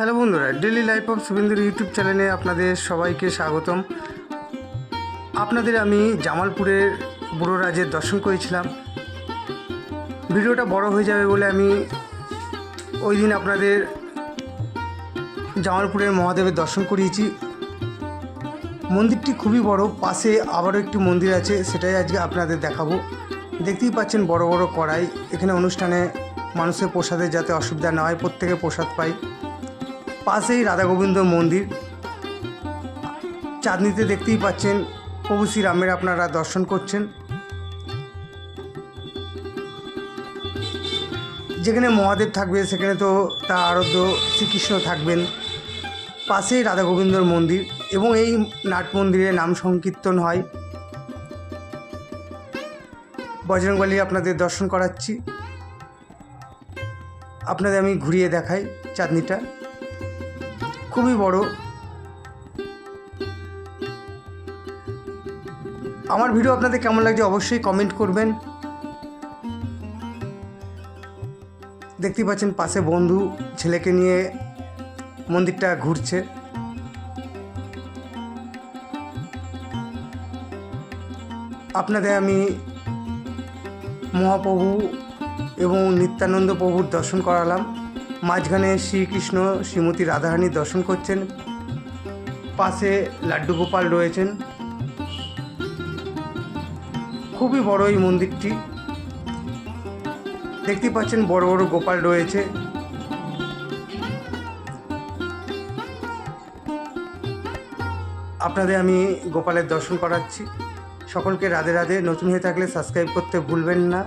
Hello বন্ধুরা daily life of শুভেন্দুর YouTube চ্যানেলে আপনাদের সবাইকে স্বাগতম। আপনাদের আমি জামালপুরের বুড়ো রাজের দর্শন করেছিলাম। ভিডিওটা বড় হয়ে যাবে বলে আমি ওই দিন আপনাদের জামালপুরের মহাদেবের দর্শন করিয়েছি। মন্দিরটি খুবই বড়, পাশে আবারও একটি মন্দির আছে, সেটাই আজকে আপনাদের দেখাবো। দেখতেই পাচ্ছেন বড় বড় কড়াই, এখানে অনুষ্ঠানে মানুষের প্রসাদের যাতে অসুবিধা না হয়, প্রত্যেকে প্রসাদ পায়। পাশেই রাধা গোবিন্দ মন্দির। চাঁদনিতে দেখতেই পাচ্ছেন প্রভু শ্রীরামের আপনারা দর্শন করছেন। যেখানে মহাদেব থাকবে সেখানে তো তার আরাধ্য শ্রীকৃষ্ণ থাকবেন। পাশেই রাধা গোবিন্দর মন্দির এবং এই নাট মন্দিরে নাম সংকীর্তন হয়। বজরংবলী আপনাদের দর্শন করাচ্ছি। আপনাদের আমি ঘুরিয়ে দেখাই চাঁদনিটা। খুবই বড়। আমার ভিডিও আপনাদের কেমন লাগছে অবশ্যই কমেন্ট করবেন। দেখতেই পাচ্ছেন পাশে বন্ধু, ছেলেকে নিয়ে মন্দিরটা ঘুরছে। আপনাদের আমি মহাপ্রভু এবং নিত্যানন্দ প্রভুর দর্শন করালাম। মাঝখানে শ্রীকৃষ্ণ শ্রীমতী রাধারানীর দর্শন করছেন। পাশে লাড্ডু গোপাল রয়েছেন। খুবই বড় এই মন্দিরটি। দেখতেই পাচ্ছেন বড় বড় গোপাল রয়েছে। আপনাদের আমি গোপালের দর্শন করাচ্ছি। সকলকে রাধে রাধে। নতুন হয়ে থাকলে সাবস্ক্রাইব করতে ভুলবেন না।